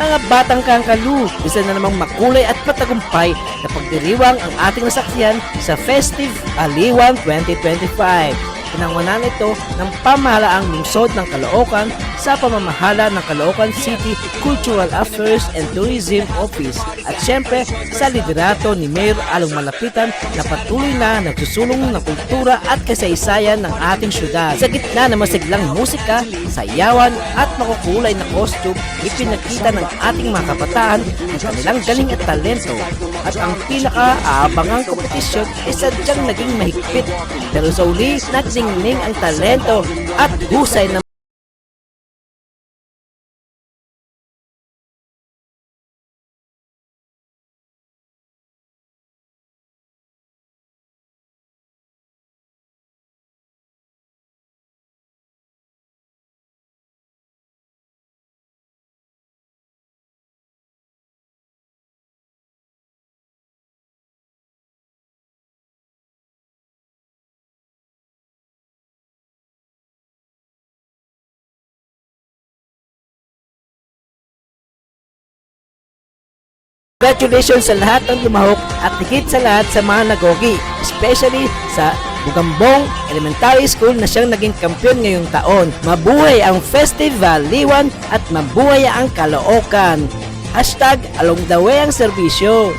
Mga batang kangkalu, isa na namang makulay at patagumpay na pagdiriwang ang ating nasaksiyan sa Festive Aliwan 2025. Pinangunan ito ng pamahalaang lungsod ng Caloocan sa pamamahala ng Caloocan City Cultural Affairs and Tourism Office at syempre sa liderato ni Mayor Along Malapitan na patuloy na nagsusulong ng kultura at kasaysayan ng ating syudad. Sa gitna ng masiglang musika, sayawan at makukulay na costume, ipinakita ng ating mga kabataan ang kanilang galing at talento. At ang pinaka-aabangang kompetisyon ay sadyang naging mahigpit. Pero sa uli, nagdingning ang talento at husay ng Congratulations sa lahat ng lumahok at higit sa lahat sa mga nagogi, especially sa Bugambong Elementary School na siyang naging kampiyon ngayong taon. Mabuhay ang Festival Liwan at mabuhay ang Kaloocan. Hashtag Along the Way ang serbisyo.